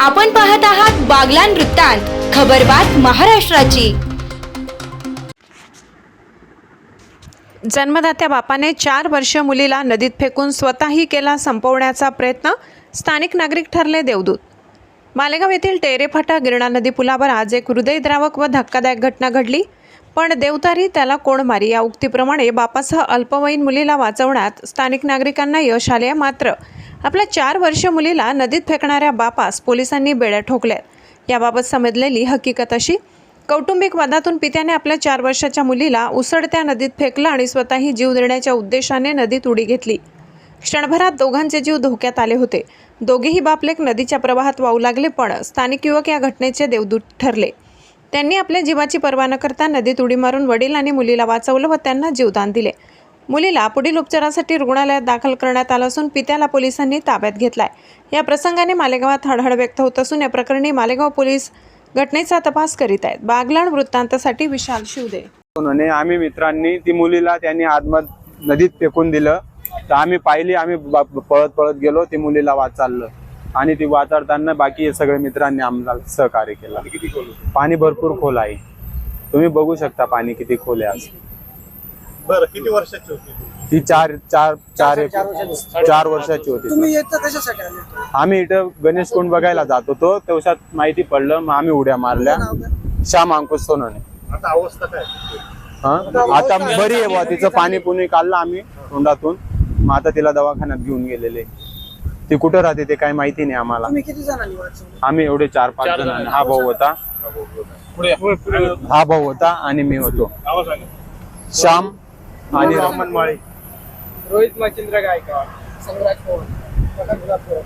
आपण पाहत आहात बागलान वृत्तांत खबरबात महाराष्ट्राची. जन्मदात्या बापाने चार वर्ष मुलीला नदीत फेकून स्वतःही केला संपवण्याचा प्रयत्न स्थानिक नागरिक ठरले देवदूत. मालेगाव येथील टेरेफाटा गिरणा नदी पुलावर आज एक हृदयद्रावक व धक्कादायक घटना घडली. पण देवतारी त्याला कोण मारी? या उक्तीप्रमाणे बापासह अल्पवयीन मुलीला वाचवण्यात स्थानिक नागरिकांना यश आले मात्र आपल्या चार वर्ष मुलीला नदीत फेकणाऱ्या बापास पोलिसांनी बेड्या ठोकल्यात. याबाबत समजलेली हकीकत अशी कौटुंबिक वादातून पित्याने आपल्या चार वर्षाच्या मुलीला उसळत्या नदीत फेकलं आणि स्वतःही जीव देण्याच्या उद्देशाने नदीत उडी घेतली. क्षणभरात दोघांचे जीव धोक्यात आले होते. दोघेही बापलेक नदीच्या प्रवाहात वाहू लागले पण स्थानिक युवक या घटनेचे देवदूत ठरले. त्यांनी आपल्या जीवाची पर्वा न करता नदीत उडी मारून वडील आणि मुलीला वाचवलं व त्यांना जीवदान दिले. मुलीला पुढील उपचारासाठी रुग्णालयात दाखल करण्यात आलं असून पित्याला पोलिसांनी ताब्यात घेतलाय. या प्रसंगाने मालेगावात हळहळ व्यक्त होत असून या प्रकरणी मालेगाव पोलीस घटनेचा तपास करीत आहेत. बागलाण वृत्तांतासाठी विशाल शिवदे. म्हणून आम्ही मित्रांनी ती मुलीला त्यांनी आदमत नदीत फेकून दिलं. तर आम्ही पाहिली आम्ही बा- पळत पळत गेलो ती मुलीला वाचाललं. आणि ती वाचाडताना बाकी सगळे मित्रांनी आम्हाला सहकार्य केलं. पाणी भरपूर खोल आहे. तुम्ही बघू शकता पाणी किती खोल आहे बरं किती वर्षाची होती? ती चार चार चार एक चार वर्षाची होती. तुम्ही येतं कशासाठी आले? आम्ही इथं गणेश कोंड बघायला जात होतो. तेवढ्यात माहिती पडलं मग आम्ही उड्या मारल्या. श्याम अंकुश सोनवणे. आता अवस्था काय? हा? आता बरी आहे बुवा तिचं पाणी पुणी काढलं आम्ही तोंडातून. मग आता तिला दवाखान्यात घेऊन गेलेले. ती कुठं राहते ते काही माहिती नाही आम्हाला. तुम्ही किती जणांनी वाचवलं? आम्ही एवढे चार पाच जण हा भाऊ होता. हा भाऊ होता. आणि मी होतो. श्याम आणि राम. माळी. रोहित मच्छिंद्र गायकवाड. संग्राज पवार.